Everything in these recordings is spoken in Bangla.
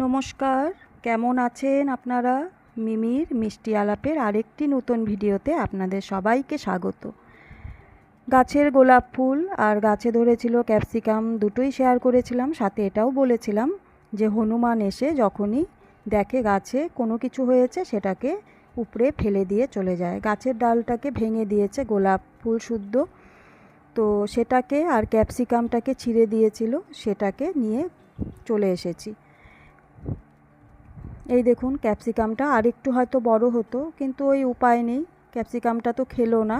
নমস্কার, কেমন আছেন আপনারা? মিমির মিষ্টি আলাপের আরেকটি নতুন ভিডিওতে আপনাদের সবাইকে স্বাগত। গাছের গোলাপ ফুল আর গাছে ধরেছিল ক্যাপসিকাম দুটোই শেয়ার করেছিলাম, সাথে এটাও বলেছিলাম যে হনুমান এসে যখনই দেখে গাছে কোনো কিছু হয়েছে, সেটাকে উপরে ফেলে দিয়ে চলে যায়। গাছের ডালটাকে ভেঙে দিয়েছে গোলাপ ফুল শুদ্ধ। তো সেটাকে আর ক্যাপসিকামটাকে ছিঁড়ে দিয়েছিল, সেটাকে নিয়ে চলে এসেছি। এই দেখুন, ক্যাপসিকামটা আরেকটু হয়তো বড় হতো, কিন্তু ওই উপায় নেই। ক্যাপসিকামটা তো খেলো না।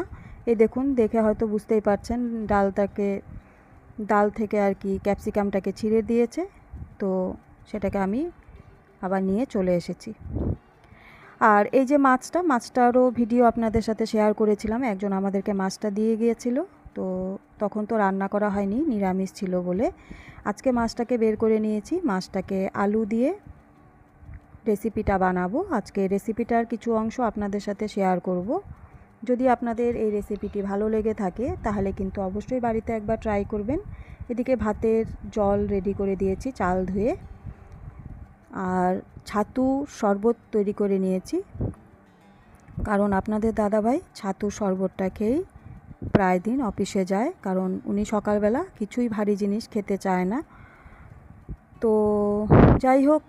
এই দেখুন, দেখে হয়তো বুঝতেই পারছেন, ডালটাকে, ডাল থেকে আর কি ক্যাপসিকামটাকে ছিঁড়ে দিয়েছে। তো সেটাকে আমি আবার নিয়ে চলে এসেছি। আর এই যে মাছটা, মাছটারও ভিডিও আপনাদের সাথে শেয়ার করেছিলাম। একজন আমাদেরকে মাছটা দিয়ে গিয়েছিল। তো তখন তো রান্না করা হয়নি, নিরামিষ ছিল বলে। আজকে মাছটাকে বের করে নিয়েছি। মাছটাকে আলু দিয়ে রেসিপিটা বানাবো। আজকে রেসিপিটার কিছু অংশ আপনাদের সাথে শেয়ার করব। যদি আপনাদের এই রেসিপিটি ভালো লেগে থাকে, তাহলে কিন্তু অবশ্যই বাড়িতে একবার ট্রাই করবেন। এদিকে ভাতের জল রেডি করে দিয়েছি, চাল ধুয়ে। আর ছাতু শরবত তৈরি করে নিয়েছি। কারণ আপনাদের দাদাভাই ছাতু শরবতটা খেয়েই প্রায় দিন অফিসে যায়। কারণ উনি সকালবেলা কিছুই ভারী জিনিস খেতে চায় না। তো যাই হোক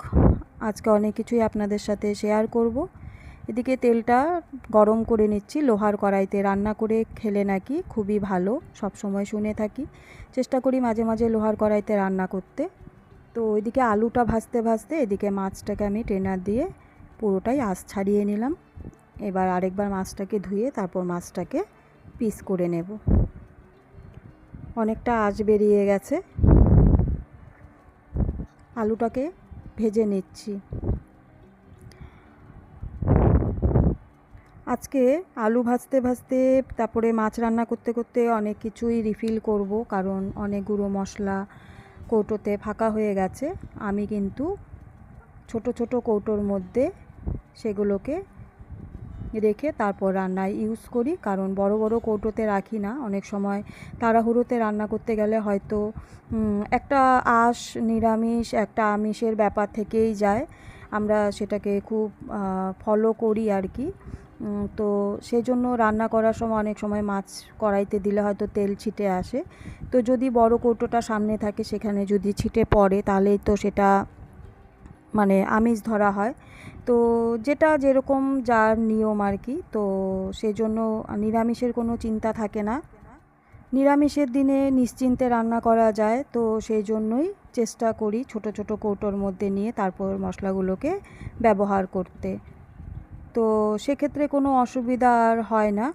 আজকে অনেক কিছুই আপনাদের সাথে শেয়ার করব। এদিকে তেলটা গরম করে নিচ্ছি, লোহার কড়াইতে রান্না করে খেলে নাকি খুবই ভালো সব সময় শুনে থাকি। চেষ্টা করি মাঝে মাঝে লোহার কড়াইতে রান্না করতে। তো ওইদিকে আলুটা ভাজতে ভাজতে এদিকে মাছটাকে আমি ট্রেনার দিয়ে পুরোটাই আঁশ ছাড়িয়ে নিলাম। এবার আরেকবার মাছটাকে ধুয়ে তারপর মাছটাকে পিস করে নেব। অনেকটা আঁশ বেরিয়ে গেছে। আলুটাকে ভেজে নিচ্ছি। আজকে আলু ভাজতে ভাজতে, তারপরে মাছ রান্না করতে করতে অনেক কিছুই রিফিল করব, কারণ অনেক গুঁড়ো মশলা কৌটোতে ফাঁকা হয়ে গেছে। আমি কিন্তু ছোট ছোট কৌটোর মধ্যে সেগুলোকে রেখে তারপর রান্নায় ইউজ করি। কারণ বড় বড় কৌটোতে রাখি না। অনেক সময় তাড়াহুড়োতে রান্না করতে গেলে হয়তো একটা আঁশ, নিরামিষ, একটা আমিষের ব্যাপার থেকেই যায়। আমরা সেটাকে খুব ফলো করি আর কি। তো সেই জন্য রান্না করার সময় অনেক সময় মাছ কড়াইতে দিলে হয়তো তেল ছিটে আসে। তো যদি বড় কৌটোটা সামনে থাকে, সেখানে যদি ছিটে পড়ে, তাহলেই তো সেটা মানে আমিষ ধরা হয়। তো যেটা যেরকম যার নিয়ম আর কি, তো সেজন্য নিরামিষের কোনো চিন্তা থাকে না। নিরামিষের দিনে নিশ্চিন্তে রান্না করা যায়, তো সেই জন্যই চেষ্টা করি ছোট ছোট কৌটোর মধ্যে নিয়ে তারপর মশলাগুলোকে ব্যবহার করতে। তো সেক্ষেত্রে কোনো অসুবিধা আর হয় না।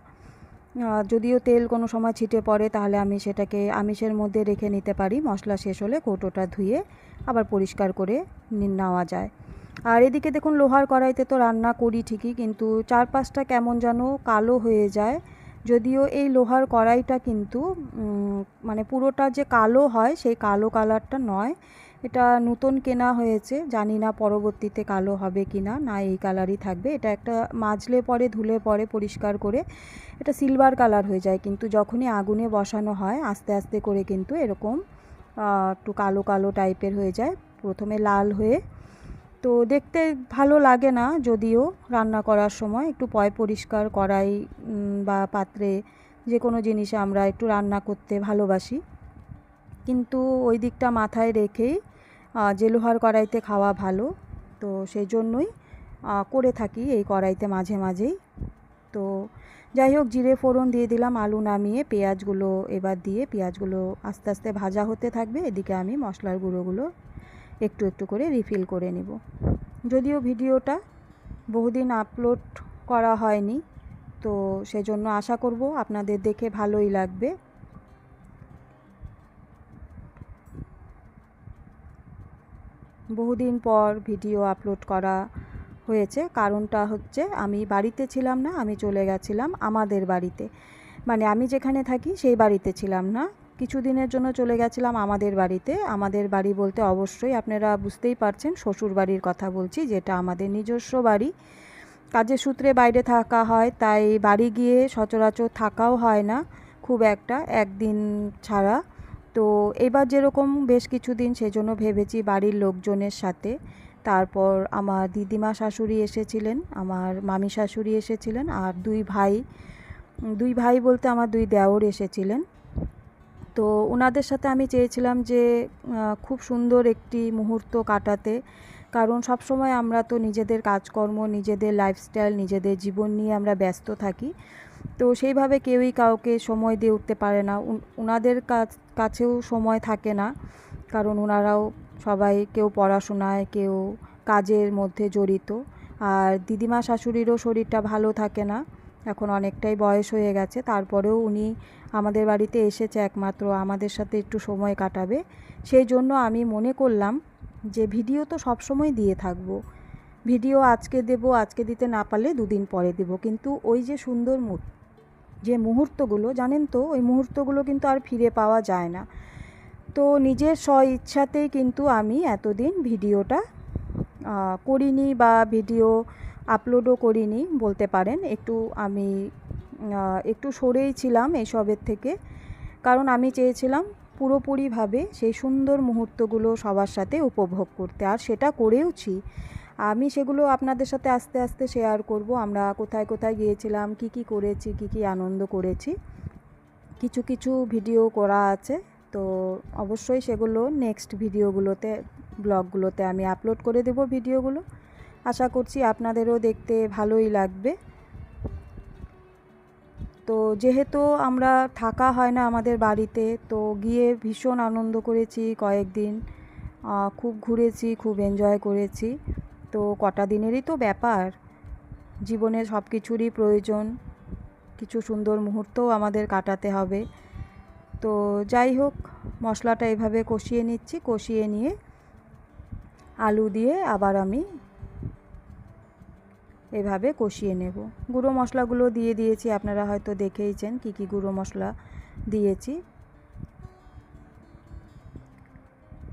যদিও তেল কোনো সময় ছিটে পড়ে, তাহলে আমি সেটাকে আমিষের মধ্যে রেখে নিতে পারি। মশলা শেষ হলে কৌটোটা ধুয়ে আবার পরিষ্কার করে নেওয়া যায়। আর এদিকে দেখুন, লোহার কড়াইতে তো রান্না করি ঠিকই, কিন্তু চারপাশটা কেমন যেন কালো হয়ে যায়। যদিও এই লোহার কড়াইটা কিন্তু মানে পুরোটা যে কালো হয়, সেই কালো কালারটা নয়। এটা নতুন কেনা হয়েছে, জানি না পরবর্তীতে কালো হবে কি না না এই কালারই থাকবে। এটা একটা মাজলে পরে, ধুলে পরে পরিষ্কার করে, এটা সিলভার কালার হয়ে যায়, কিন্তু যখনই আগুনে বসানো হয়, আস্তে আস্তে করে কিন্তু এরকম একটু কালো কালো টাইপের হয়ে যায়। প্রথমে লাল হয়ে তো দেখতে ভালো লাগে না যদিও রান্না করার সময় একটু পয় পরিষ্কার করাই বা পাত্রে যে কোনো জিনিসে আমরা একটু রান্না করতে ভালোবাসি। কিন্তু ওই দিকটা মাথায় রেখেই যে লোহার কড়াইতে খাওয়া ভালো, তো সেই জন্যই করে থাকি এই কড়াইতে মাঝে মাঝেই। তো যাই হোক, জিরে ফোড়ন দিয়ে দিলাম, আলু নামিয়ে পেঁয়াজগুলো এবার দিয়ে পেঁয়াজগুলো আস্তে আস্তে ভাজা হতে থাকবে। এদিকে আমি মশলার গুঁড়োগুলো একটু একটু করে রিফিল করে নিব। যদিও ভিডিওটা বহুদিন আপলোড করা হয়নি, তো সেজন্য আশা করব আপনাদের দেখে ভালোই লাগবে। বহুদিন পর ভিডিও আপলোড করা হয়েছে, কারণটা হচ্ছে আমি বাড়িতে ছিলাম না, আমি চলে গেছিলাম আমাদের বাড়িতে। মানে আমি যেখানে থাকি সেই বাড়িতে ছিলাম না। কিছু দিনের জন্য চলে গেছিলাম আমাদের বাড়িতে। আমাদের বাড়ি বলতে অবশ্যই আপনারা বুঝতেই পারছেন, শ্বশুর বাড়ির কথা বলছি, যেটা আমাদের নিজস্ব বাড়ি। কাজের সূত্রে বাইরে থাকা হয়, তাই বাড়ি গিয়ে সচরাচর থাকাও হয় না, খুব একটা, একদিন ছাড়া। তো এবার যেরকম বেশ কিছুদিন সেজন্য ভেবেছি বাড়ির লোকজনের সাথে। তারপর আমার দিদিমা শাশুড়ি এসেছিলেন, আমার মামি শাশুড়ি এসেছিলেন, আর দুই ভাই দুই ভাই বলতে আমার দুই দেওর এসেছিলেন। তো ওনাদের সাথে আমি চেয়েছিলাম যে খুব সুন্দর একটি মুহূর্ত কাটাতে। কারণ সব সময় আমরা তো নিজেদের কাজকর্ম, নিজেদের লাইফস্টাইল নিজেদের জীবন নিয়ে আমরা ব্যস্ত থাকি। তো সেইভাবে কেউই কাউকে সময় দিয়ে উঠতে পারে না। ওনাদের কাছ, কাছেও সময় থাকে না। কারণ ওনারাও সবাই কেউ পড়াশোনায়, কেউ কাজের মধ্যে জড়িত। আর দিদিমা শাশুড়িরও শরীরটা ভালো থাকে না। এখন অনেকটাই বয়স হয়ে গেছে। তারপরেও উনি আমাদের বাড়িতে এসেছে একমাত্র, আমাদের সাথে একটু সময় কাটাবে। সেই জন্য আমি মনে করলাম যে ভিডিও তো সব সময় দিয়ে থাকব। ভিডিও আজকে দেব, আজকে দিতে না পারলে দুদিন পরে দেব। কিন্তু ওই যে সুন্দর মুহূর্ত যে মুহূর্তগুলো, জানেন তো, ওই মুহূর্তগুলো কিন্তু আর ফিরে পাওয়া যায় না। তো নিজের স্ব ইচ্ছাতেই কিন্তু আমি এতদিন ভিডিওটা করিনি বা ভিডিও আপলোডও করিনি, বলতে পারেন। একটু আমি একটু সরেই ছিলাম এইসবের থেকে। কারণ আমি চেয়েছিলাম পুরোপুরিভাবে সেই সুন্দর মুহূর্তগুলো সবার সাথে উপভোগ করতে। আর সেটা করেওছি। আমি সেগুলো আপনাদের সাথে আস্তে আস্তে শেয়ার করব। আমরা কোথায় কোথায় গিয়েছিলাম, কি কি করেছি, কি কি আনন্দ করেছি। কিছু কিছু ভিডিও করা আছে। তো অবশ্যই সেগুলো নেক্সট ভিডিওগুলোতে ব্লগগুলোতে আমি আপলোড করে দেব ভিডিওগুলো আশা করছি আপনাদেরও দেখতে ভালোই লাগবে। তো যেহেতু আমরা থাকা হয় না আমাদের বাড়িতে, তো গিয়ে ভীষণ আনন্দ করেছি কয়েকদিন। খুব ঘুরেছি, খুব এনজয় করেছি। তো কটা দিনেরই তো ব্যাপার। জীবনে সব কিছুরই প্রয়োজন। কিছু সুন্দর মুহূর্তও আমাদের কাটাতে হবে। তো যাই হোক, মশলাটা এভাবে কষিয়ে নিচ্ছি। কষিয়ে নিয়ে আলু দিয়ে আবার আমি এভাবে কষিয়ে নেব। গুঁড়ো মশলাগুলো দিয়ে দিয়েছি, আপনারা হয়তো দেখেইছেন কি কি গুঁড়ো মশলা দিয়েছি।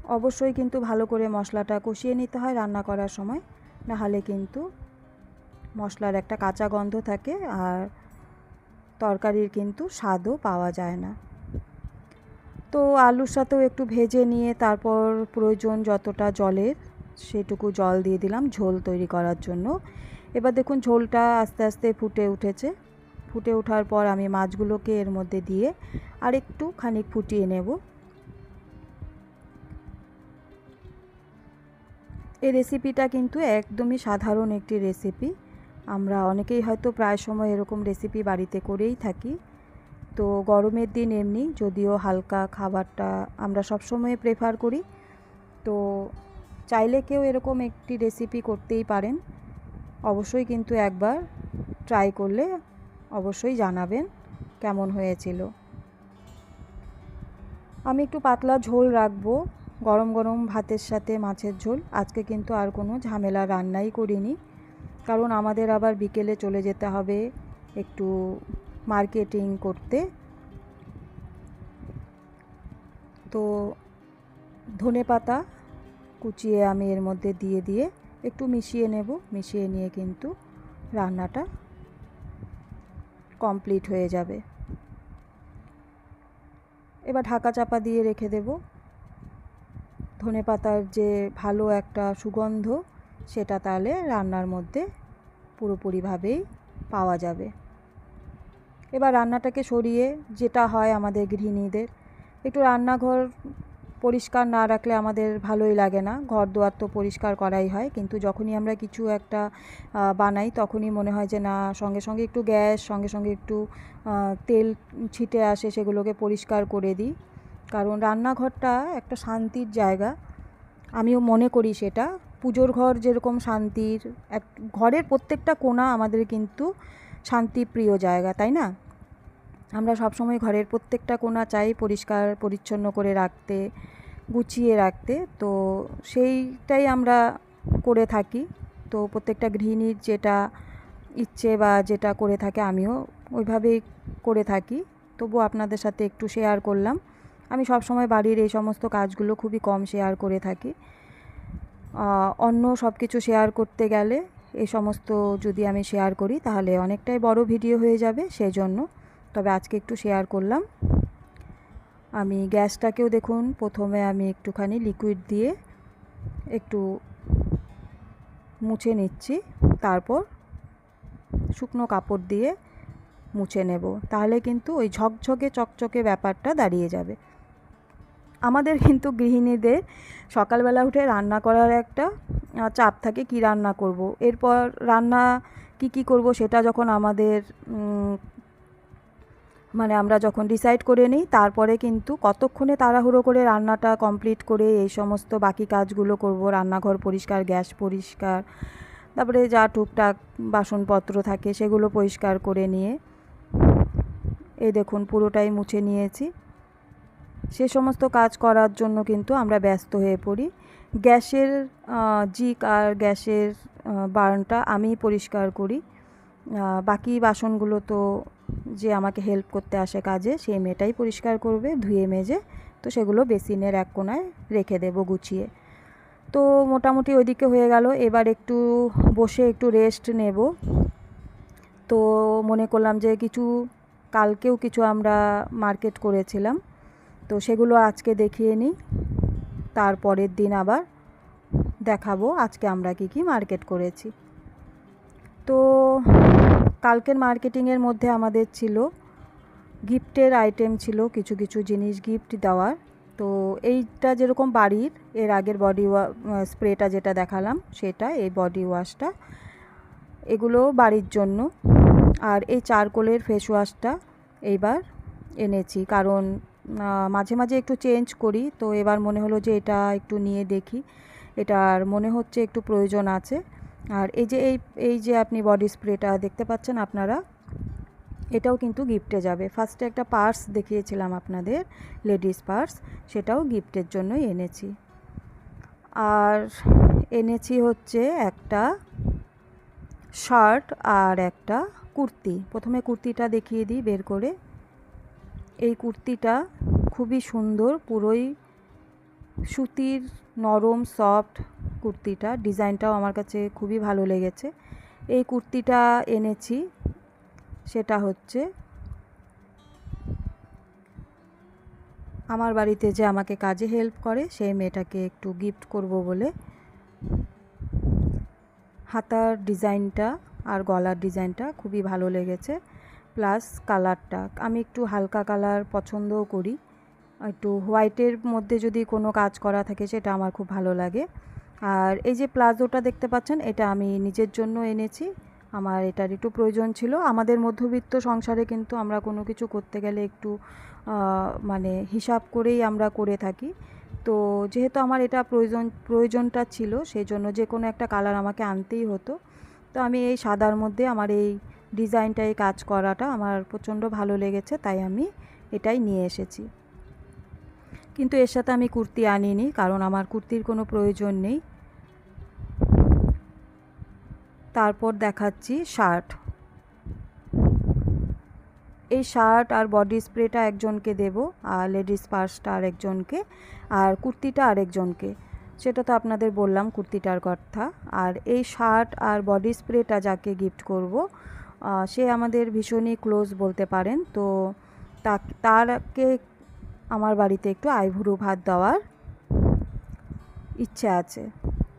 অবশ্যই কিন্তু ভালো করে মশলাটা কষিয়ে নিতে হয় রান্না করার সময়, নাহলে কিন্তু মশলার একটা কাঁচা গন্ধ থাকে আর তরকারির কিন্তু স্বাদও পাওয়া যায় না। তো আলুর সাথেও একটু ভেজে নিয়ে তারপর প্রয়োজন যতটা জলের সেটুকু জল দিয়ে দিলাম ঝোল তৈরি করার জন্য। এবার দেখুন ঝোলটা আস্তে আস্তে ফুটে উঠেছে। ফুটে ওঠার পর আমি মাছগুলোকে এর মধ্যে দিয়ে আর একটু খানিক ফুটিয়ে নেব। এই রেসিপিটা কিন্তু একদমই সাধারণ একটি রেসিপি। আমরা অনেকেই হয়তো প্রায় সময় এরকম রেসিপি বাড়িতে করেই থাকি। তো গরমের দিন এমনি, যদিও হালকা খাবারটা আমরা সবসময় প্রেফার করি। তো চাইলে কেউ এরকম একটি রেসিপি করতেই পারেন। অবশ্যই কিন্তু একবার ট্রাই করলে অবশ্যই জানাবেন কেমন হয়েছিল। আমি একটু পাতলা ঝোল রাখব, গরম গরম ভাতের সাথে মাছের ঝোল। আজকে কিন্তু আর কোনো ঝামেলা রান্নাই করিনি, কারণ আমাদের আবার বিকেলে চলে যেতে হবে একটু মার্কেটিং করতে। তো ধনে পাতা কুচিয়ে আমি এর মধ্যে দিয়ে দিয়ে একটু মিশিয়ে নেব। মিশিয়ে নিয়ে কিন্তু রান্নাটা কমপ্লিট হয়ে যাবে। এবার ঢাকা চাপা দিয়ে রেখে দেব। ধনে পাতার যে ভালো একটা সুগন্ধ, সেটা তাহলে রান্নার মধ্যে পুরোপুরিভাবেই পাওয়া যাবে। এবার রান্নাটাকে সরিয়ে যেটা হয় আমাদের গৃহিণীদের, একটু রান্নাঘর পরিষ্কার না রাখলে আমাদের ভালোই লাগে না। ঘর দুয়ার তো পরিষ্কার করাই হয়, কিন্তু যখনই আমরা কিছু একটা বানাই তখনই মনে হয় যে, না, সঙ্গে সঙ্গে একটু গ্যাস, সঙ্গে সঙ্গে একটু তেল ছিটে আসে সেগুলোকে পরিষ্কার করে দিই। কারণ রান্নাঘরটা একটা শান্তির জায়গা। আমিও মনে করি সেটা। পুজোর ঘর যেরকম শান্তির, এক, ঘরের প্রত্যেকটা কোণা আমাদের কিন্তু শান্তিপ্রিয় জায়গা, তাই না? আমরা সবসময় ঘরের প্রত্যেকটা কোণা চাই পরিষ্কার, পরিচ্ছন্ন করে রাখতে। গুছিয়ে রাখতে। তো সেইটাই আমরা করে থাকি। তো প্রত্যেকটা গৃহিণীর যেটা ইচ্ছে বা যেটা করে থাকে আমিও ওইভাবেই করে থাকি। তবু আপনাদের সাথে একটু শেয়ার করলাম। আমি সবসময় বাড়ির এই সমস্ত কাজগুলো খুবই কম শেয়ার করে থাকি। অন্য সব কিছু শেয়ার করতে গেলে এই সমস্ত যদি আমি শেয়ার করি তাহলে অনেকটাই বড় ভিডিও হয়ে যাবে সেই জন্য তবে আজকে একটু শেয়ার করলাম। আমি গ্যাসটাকেও দেখুন, প্রথমে আমি একটুখানি লিকুইড দিয়ে একটু মুছে নিচ্ছি, তারপর শুকনো কাপড় দিয়ে মুছে নেব। তাহলে কিন্তু ওই ঝকঝকে, চকচকে ব্যাপারটা দাঁড়িয়ে যাবে। আমাদের কিন্তু গৃহিণীদের সকালবেলা উঠে রান্না করার একটা চাপ থাকে, কি রান্না করব? এরপর রান্না কি কি করব সেটা যখন আমাদের মানে আমরা যখন ডিসাইড করে নিই, তারপরে কিন্তু কতক্ষণে তাড়াহুড়ো করে রান্নাটা কমপ্লিট করে এই সমস্ত বাকি কাজগুলো করব, রান্নাঘর পরিষ্কার, গ্যাস পরিষ্কার, তারপরে যা টুকটাক বাসনপত্র থাকে সেগুলো পরিষ্কার করে নিয়ে, এই দেখুন পুরোটাই মুছে নিয়েছি। সে সমস্ত কাজ করার জন্য কিন্তু আমরা ব্যস্ত হয়ে পড়ি। গ্যাসের জিক আর গ্যাসের বার্নটা আমি পরিষ্কার করি। বাকি বাসনগুলো তো যে আমাকে হেল্প করতে আসে কাজে, সেই মেয়েটাই পরিষ্কার করবে, ধুয়ে মেজে, তো সেগুলো বেসিনের এক কোনায় রেখে দেবো গুছিয়ে। তো মোটামুটি ওইদিকে হয়ে গেল, এবার একটু বসে একটু রেস্ট নেব। তো মনে করলাম যে কিছু, কালকেও কিছু আমরা মার্কেট করেছিলাম, তো সেগুলো আজকে দেখিয়ে নিই, তারপরের দিন আবার দেখাবো আজকে আমরা কি কি মার্কেট করেছি। তো কালকের মার্কেটিংয়ের মধ্যে আমাদের ছিল, গিফটের আইটেম ছিল, কিছু কিছু জিনিস গিফট দেওয়ার। তো এইটা যেরকম বাড়ির, এর আগের বডি স্প্রেটা যেটা দেখালাম, সেটা, এই বডি ওয়াশটা এগুলো বাড়ির জন্য। আর এই চারকোলের ফেস ওয়াশটা এইবার এনেছি, কারণ মাঝে মাঝে একটু চেঞ্জ করি। তো এবার মনে হলো যে এটা একটু নিয়ে দেখি, এটার মনে হচ্ছে একটু প্রয়োজন আছে। আর এই যে এই এই যে আপনি বডি স্প্রেটা দেখতে পাচ্ছেন আপনারা, এটাও কিন্তু গিফটে যাবে। ফার্স্টে একটা পার্স দেখিয়েছিলাম আপনাদের লেডিস পার্স সেটাও গিফটের জন্যই এনেছি। আর এনেছি হচ্ছে একটা শার্ট আর একটা কুর্তি। প্রথমে কুর্তিটা দেখিয়ে দিই, বের করে। এই কুর্তিটা খুবই সুন্দর, পুরোই সুতির নরম সফট কুর্তিটা। ডিজাইনটাও আমার কাছে খুবই ভালো লেগেছে। এই কুর্তিটা এনেছি, সেটা হচ্ছে আমার বাড়িতে যে আমাকে কাজে হেল্প করে, সেই মেয়েটাকে একটু গিফট করব বলে। হাতার ডিজাইনটা আর গলার ডিজাইনটা খুবই ভালো লেগেছে। প্লাস কালারটা আমি একটু হালকা কালার পছন্দও করি। একটু হোয়াইটের মধ্যে যদি কোনো কাজ করা থাকে সেটা আমার খুব ভালো লাগে। আর এই যে প্লাজোটা দেখতে পাচ্ছেন, এটা আমি নিজের জন্য এনেছি। আমার এটার একটু প্রয়োজন ছিল। আমাদের মধ্যবিত্ত সংসারে কিন্তু আমরা কোনো কিছু করতে গেলে একটু মানে হিসাব করেই আমরা করে থাকি। তো যেহেতু আমার এটা প্রয়োজন, প্রয়োজনটা ছিল সেই জন্য যে কোনো একটা কালার আমাকে আনতেই হতো। তো আমি এই সাদার মধ্যে আমার এই ডিজাইনটা এই কাজ করাটা আমার প্রচণ্ড ভালো লেগেছে, তাই আমি এটাই নিয়ে এসেছি। কিন্তু এর সাথে আমি কুর্তি আনিনি, কারণ আমার কুর্তির কোনো প্রয়োজন নেই। তারপর দেখাচ্ছি শার্ট। এই শার্ট আর বডি স্প্রেটা একজনকে দেব, আর লেডিস পার্সটা আরেকজনকে, আর কুর্তিটা আরেকজনকে। সেটা তো আপনাদের বললাম কুর্তিটার কথা। আর এই শার্ট আর বডি স্প্রেটা যাকে গিফট করব সে আমাদের ভীষণই ক্লোজ বলতে পারেন। তো তাকে আমার বাড়িতে একটু আইভুরু ভাত দেওয়ার ইচ্ছে আছে।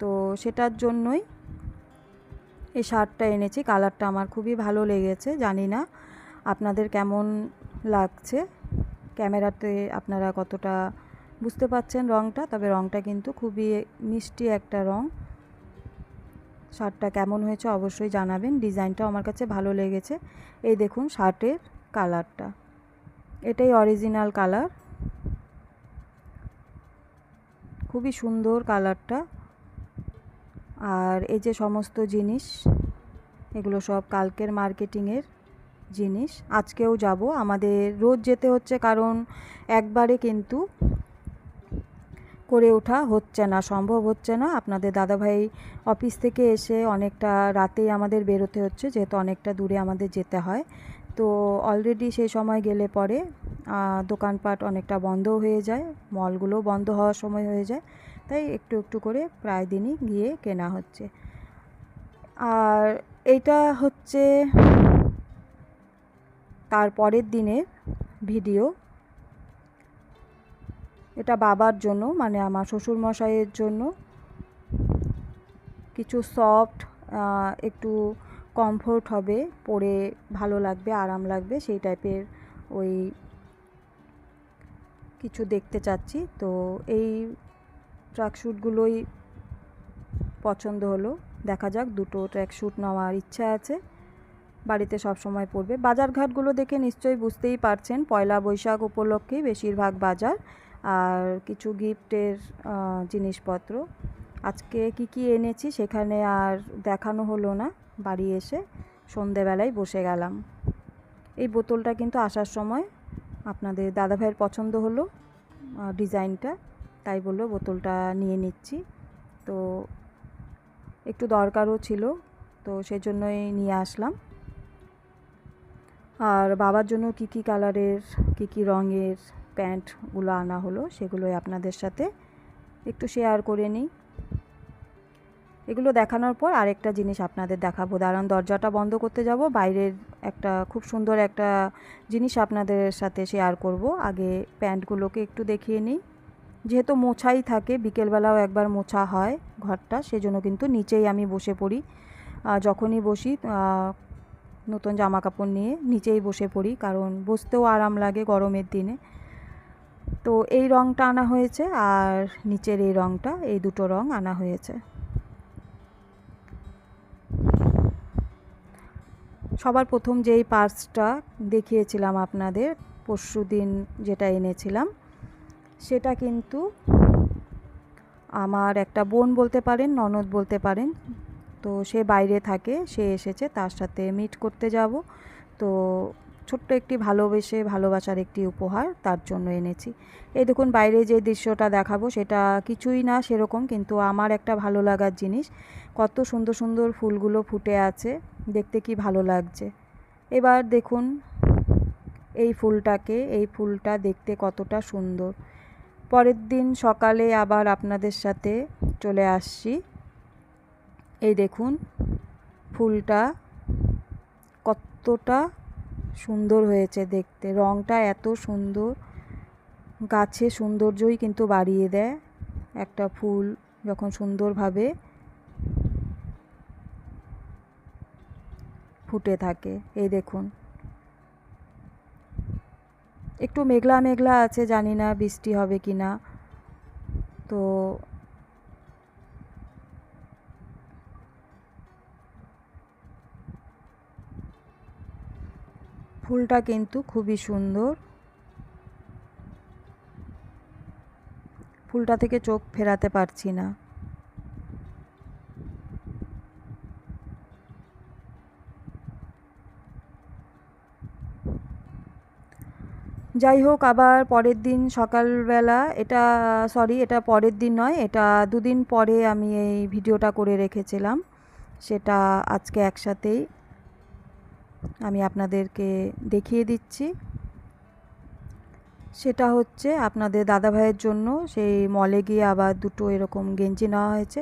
তো সেটার জন্যই এই শার্টটা এনেছি। কালারটা আমার খুবই ভালো লেগেছে, জানি না আপনাদের কেমন লাগছে। ক্যামেরাতে আপনারা কতটা বুঝতে পাচ্ছেন রঙটা তবে রঙটা কিন্তু খুবই মিষ্টি একটা রঙ শার্টটা কেমন হয়েছে অবশ্যই জানাবেন। ডিজাইনটাও আমার কাছে ভালো লেগেছে। এই দেখুন শার্টের কালারটা। এটাই অরিজিনাল কালার খুবই সুন্দর কালারটা। আর এই যে সমস্ত জিনিস, এগুলো সব কালকের মার্কেটিংয়ের জিনিস। আজকেও যাব। আমাদের রোজ যেতে হচ্ছে কারণ একবারে কিন্তু করে ওঠা হচ্ছে না, সম্ভব হচ্ছে না। আপনাদের দাদাভাই অফিস থেকে এসে অনেকটা রাতেই আমাদের বেরোতে হচ্ছে, যেহেতু অনেকটা দূরে আমাদের যেতে হয়। তো অলরেডি সেই সময় গেলে পরে দোকানপাট অনেকটা বন্ধ হয়ে যায়, মলগুলোও বন্ধ হওয়ার সময় হয়ে যায়, তাই একটু একটু করে প্রায় দিনই গিয়ে কেনা হচ্ছে। আর এইটা হচ্ছে তার পরের দিনের ভিডিও। এটা বাবার জন্য মানে আমার শ্বশুর মশাইয়ের জন্য। কিছু সফট একটু কমফোর্ট হবে পরে ভালো লাগবে, আরাম লাগবে, সেই টাইপের ওই কিছু দেখতে চাচ্ছি। তো এই ট্র্যাকস্যুটগুলোই পছন্দ হলো। দেখা যাক, দুটো ট্র্যাকস্যুট নেওয়ার ইচ্ছা আছে। বাড়িতে সব সময় পড়বে। বাজারঘাটগুলো দেখে নিশ্চয়ই বুঝতেই পারছেন, পয়লা বৈশাখ উপলক্ষেই বেশিরভাগ বাজার আর কিছু গিফটের জিনিসপত্র। আজকে কি কি এনেছি সেখানে আর দেখানো হলো না। বাড়ি এসে সন্ধেবেলায় বসে গেলাম। এই বোতলটা কিন্তু আসার সময় আপনাদের দাদাভাইয়ের পছন্দ হলো ডিজাইনটা, তাই বলল বোতলটা নিয়ে নিচ্ছি। তো একটু দরকারও ছিল, তো সেজন্যই নিয়ে আসলাম। আর বাবার জন্য কি কি কালারের, কি কি রঙের প্যান্টগুলো আনা হলো সেগুলোই আপনাদের সাথে একটু শেয়ার করে নিই। এগুলো দেখানোর পর আরেকটা জিনিস আপনাদের দেখাবো। দাঁড়ান, দরজাটা বন্ধ করতে যাব। বাইরের একটা খুব সুন্দর একটা জিনিস আপনাদের সাথে শেয়ার করব। আগে প্যান্টগুলোকে একটু দেখিয়ে নিই। যেহেতু মোছাই থাকে, বিকেলবেলাও একবার মোছা হয় ঘরটা, সেজন্য কিন্তু নিচেই আমি বসে পড়ি। যখনই বসি নতুন জামা কাপড় নিয়ে নিচেই বসে পড়ি, কারণ বসতেও আরাম লাগে গরমের দিনে। তো এই রঙটা আনা হয়েছে, আর নিচের এই রঙটা এই দুটো রঙ আনা হয়েছে। সবার প্রথম যেই পার্সটা দেখিয়েছিলাম আপনাদের, পরশু দিন যেটা এনেছিলাম, সেটা কিন্তু আমার একটা বোন বলতে পারেন, ননদ বলতে পারেন, তো সে বাইরে থাকে, সে এসেছে, তার সাথে মিট করতে যাব। তো ছোট্ট একটি ভালোবেসে ভালোবাসার একটি উপহার তার জন্য এনেছি। এই দেখুন, বাইরে যে দৃশ্যটা দেখাবো সেটা কিছুই না সেরকম, কিন্তু আমার একটা ভালো লাগার জিনিস। কত সুন্দর সুন্দর ফুলগুলো ফুটে আছে, দেখতে কি ভালো লাগছে। এবার দেখুন, এই ফুলটাকে, এই ফুলটা দেখতে কতটা সুন্দর। পরের দিন সকালে আবার আপনাদের সাথে চলে আসছি। এই দেখুন, ফুলটা কতটা সুন্দর হয়েছে দেখতে। রঙটা এত সুন্দর। গাছে সৌন্দর্যই কিন্তু বাড়িয়ে দেয় একটা ফুল যখন সুন্দরভাবে ফুটে থাকে। এই দেখুন। একটু মেঘলা মেঘলা আছে, জানি না বৃষ্টি হবে কি না তো ফুলটা কিন্তু খুবই সুন্দর। ফুলটা থেকে চোখ ফেরাতে পারছি না। যাই হোক, আবার পরের দিন সকালবেলা এটা সরি এটা পরের দিন নয়, এটা দুদিন পরে আমি এই ভিডিওটা করে রেখেছিলাম। সেটা আজকে একসাথেই আমি আপনাদেরকে দেখিয়ে দিচ্ছি। সেটা হচ্ছে আপনাদের দাদা ভাইয়ের জন্য। সেই মলে গিয়ে আবার দুটো এরকম গেঞ্জি নেওয়া হয়েছে।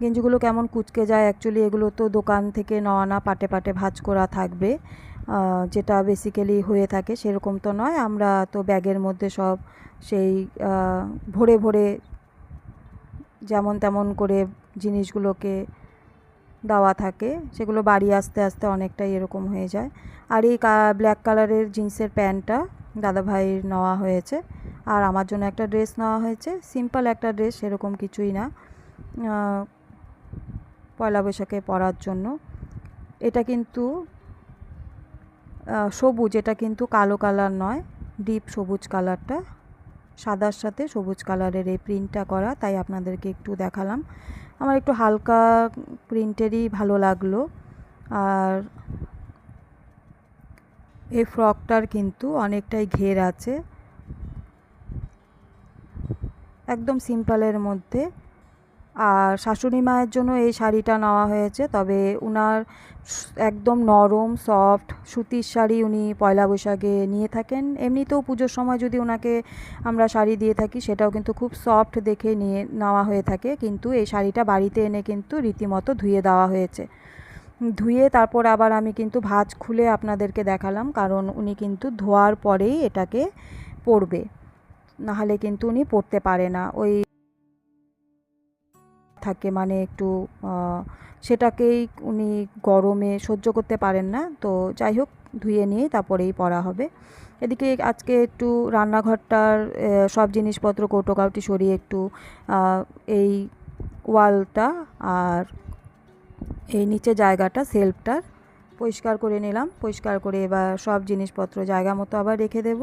গেঞ্জিগুলো কেমন কুচকে যায় অ্যাকচুয়ালি এগুলো তো দোকান থেকে নেওয়া না, পাটে পাটে ভাজ করা থাকবে। যেটা বেসিক্যালি হয়ে থাকে সেরকম তো নয়। আমরা তো ব্যাগের মধ্যে সব সেই ভরে ভরে যেমন তেমন করে জিনিসগুলোকে দেওয়া থাকে, সেগুলো বাড়ি আসতে আসতে অনেকটাই এরকম হয়ে যায়। আর এই ব্ল্যাক কালারের জিন্সের প্যান্টটা দাদাভাইয়ের নেওয়া হয়েছে। আর আমার জন্য একটা ড্রেস নেওয়া হয়েছে সিম্পল একটা ড্রেস, সেরকম কিছুই না। পয়লা বৈশাখে পরার জন্য। এটা কিন্তু সবুজ, এটা কিন্তু কালো কালার নয় ডিপ সবুজ কালারটা। সাদার সাথে সবুজ কালারের এই প্রিন্টটা করা, তাই আপনাদেরকে একটু দেখালাম। আমার একটু হালকা প্রিন্টেরই ভালো লাগল। আর এই ফ্রকটার কিন্তু অনেকটাই ঘের আছে। একদম সিম্পলের মধ্যে। আর শাশুড়ি মায়ের জন্য এই শাড়িটা নেওয়া হয়েছে। তবে উনার একদম নরম সফট সুতির শাড়ি উনি পয়লা বৈশাখে নিয়ে থাকেন। এমনিতেও পুজোর সময় যদি ওনাকে আমরা শাড়ি দিয়ে থাকি, সেটাও কিন্তু খুব সফট দেখে নিয়ে নেওয়া হয়ে থাকে। কিন্তু এই শাড়িটা বাড়িতে এনে কিন্তু রীতিমতো ধুয়ে দেওয়া হয়েছে। ধুয়ে তারপর আবার আমি কিন্তু ভাজ খুলে আপনাদেরকে দেখালাম, কারণ উনি কিন্তু ধোয়ার পরেই এটাকে পরবে। নাহলে কিন্তু উনি পরতে পারে না। ওই থাকে মানে একটু সেটাকেই উনি গরমে সহ্য করতে পারেন না। তো যাই হোক, ধুয়ে নিয়ে তারপরেই পরা হবে। এদিকে আজকে একটু রান্নাঘরটার সব জিনিসপত্র কৌটো কাউটি সরিয়ে একটু এই ওয়ালটা আর এই নিচে জায়গাটা সেলফটার পরিষ্কার করে নিলাম। পরিষ্কার করে এবার সব জিনিসপত্র জায়গা মতো আবার রেখে দেব।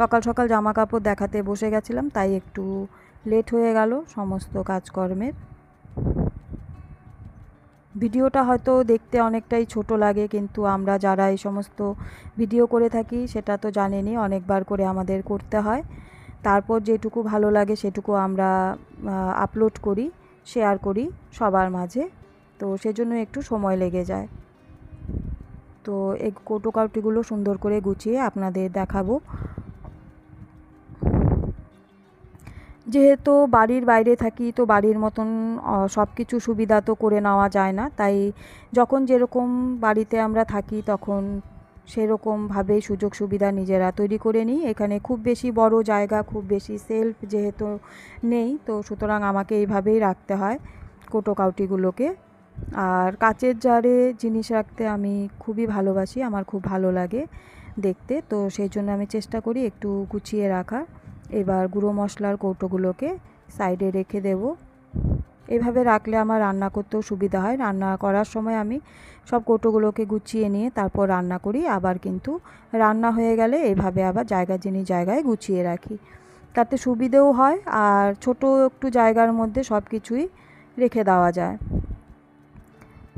সকাল সকাল জামা কাপড় দেখাতে বসে গেছিলাম, তাই একটু লেট হয়ে গেল সমস্ত কাজকর্মের। ভিডিওটা হয়তো দেখতে অনেকটাই ছোট লাগে, কিন্তু আমরা যারা এই সমস্ত ভিডিও করে থাকি সেটা তো জানেনি, অনেকবার করে আমাদের করতে হয়। তারপর যেটুকু ভালো লাগে সেটুকু আমরা আপলোড করি শেয়ার করি সবার মাঝে। তো সেজন্য একটু সময় লেগে যায়। তো এই কৌটো কাউটিগুলো সুন্দর করে গুছিয়ে আপনাদের দেখাবো। যেহেতু বাড়ির বাইরে থাকি, তো বাড়ির মতন সব কিছু সুবিধা তো করে নেওয়া যায় না। তাই যখন যেরকম বাড়িতে আমরা থাকি, তখন সেরকমভাবেই সুযোগ সুবিধা নিজেরা তৈরি করে নিই। এখানে খুব বেশি বড় জায়গা, খুব বেশি সেলফ যেহেতু নেই, তো সুতরাং আমাকে এইভাবেই রাখতে হয় কোটো কাউটিগুলোকে। আর কাচের জারে জিনিস রাখতে আমি খুবই ভালোবাসি, আমার খুব ভালো লাগে দেখতে। তো সেই জন্য আমি চেষ্টা করি একটু গুছিয়ে রাখার। এবার গুঁড়ো মশলার কৌটোগুলোকে সাইডে রেখে দেব। এভাবে রাখলে আমার রান্না করতেও সুবিধা হয়। রান্না করার সময় আমি সব কৌটোগুলোকে গুছিয়ে নিয়ে তারপর রান্না করি। আবার কিন্তু রান্না হয়ে গেলে এভাবে আবার জায়গা জিনিস জায়গায় গুছিয়ে রাখি। তাতে সুবিধেও হয় আর ছোট একটু জায়গার মধ্যে সব কিছুই রেখে দেওয়া যায়।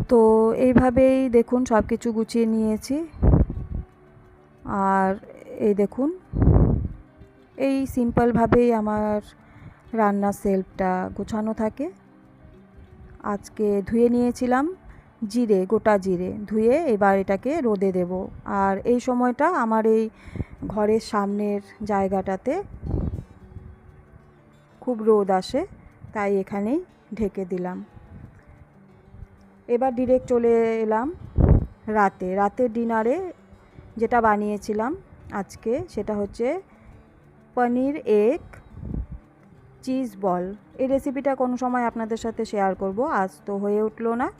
তো এইভাবেই দেখুন সব কিছু গুছিয়ে নিয়েছি। আর এই দেখুন এই সিম্পলভাবেই আমার রান্নার সেলফটা গোছানো থাকে। আজকে ধুয়ে নিয়েছিলাম জিরে, গোটা জিরে। ধুয়ে এবার এটাকে রোদে দেব। আর এই সময়টা আমার এই ঘরের সামনের জায়গাটাতে খুব রোদ আসে, তাই এখানেই ঢেকে দিলাম। এবার ডিরেক্ট চলে এলাম রাতে। রাতের ডিনারে যেটা বানিয়েছিলাম আজকে সেটা হচ্ছে পনির, এগ, চিজ বল। এই রেসিপিটা কোনো সময় আপনাদের সাথে শেয়ার করব? আজ তো হয়ে উঠল না।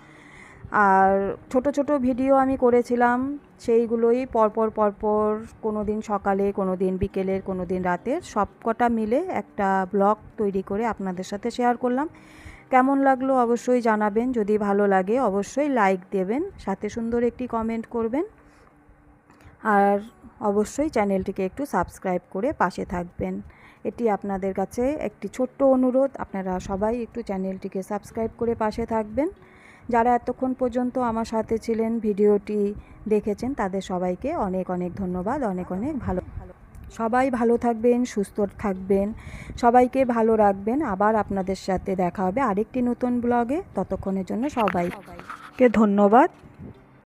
আর ছোট ছোট ভিডিও আমি করেছিলাম। সেইগুলোই পরপর পরপর কোনো দিন সকালে কোনো দিন বিকেলের কোনো দিন রাতের সব কটা মিলে একটা ব্লগ তৈরি করে আপনাদের সাথে শেয়ার করলাম। কেমন লাগল অবশ্যই জানাবেন। যদি ভালো লাগে অবশ্যই লাইক দেবেন। সাথে সুন্দর একটি কমেন্ট করবেন। আর অবশ্যই চ্যানেলটিকে একটু সাবস্ক্রাইব করে পাশে থাকবেন। এটি আপনাদের কাছে একটি ছোট্ট অনুরোধ, আপনারা সবাই একটু চ্যানেলটিকে সাবস্ক্রাইব করে পাশে থাকবেন। যারা এতক্ষণ পর্যন্ত আমার সাথে ছিলেন, ভিডিওটি দেখেছেন, তাদের সবাইকে অনেক অনেক ধন্যবাদ, অনেক অনেক ভালো। সবাই ভালো থাকবেন, সুস্থ থাকবেন, সবাইকে ভালো রাখবেন। আবার আপনাদের সাথে দেখা হবে আরেকটি নতুন ব্লগে। ততক্ষণের জন্য সবাইকে ধন্যবাদ।